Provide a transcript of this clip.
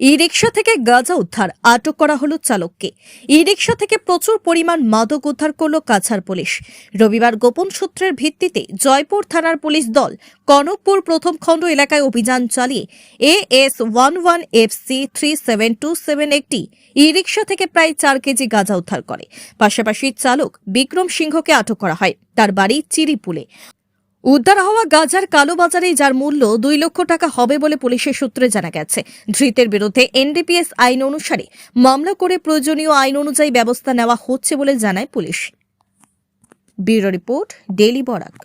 ই রিক্সা থেকে গাঁজা উদ্ধার, আটক করা হলো চালককে। ই রিক্সা থেকে প্রচুর পরিমাণ মাদক উদ্ধার করল কাছাড় পুলিশ। রবিবার গোপন সূত্রের ভিত্তিতে জয়পুর থানার পুলিশ দল কনকপুর প্রথম খণ্ড এলাকায় অভিযান চালিয়ে A S one one F C three seven two seven একটি ই রিক্সা থেকে প্রায় চার কেজি গাঁজা উদ্ধার করে। পাশাপাশি চালক বিক্রম সিংহকে আটক করা হয়। তার বাড়ি চিরিপুলে। উদ্ধার হওয়া গাজার কালোবাজারে যার মূল্য দুই লক্ষ টাকা হবে বলে পুলিশের সূত্রে জানা গেছে। ধৃতের বিরুদ্ধে এনডিপিএস আইন অনুসারে মামলা করে প্রয়োজনীয় আইন অনুযায়ী ব্যবস্থা নেওয়া হচ্ছে বলে জানায় police. Bureau report daily Barak.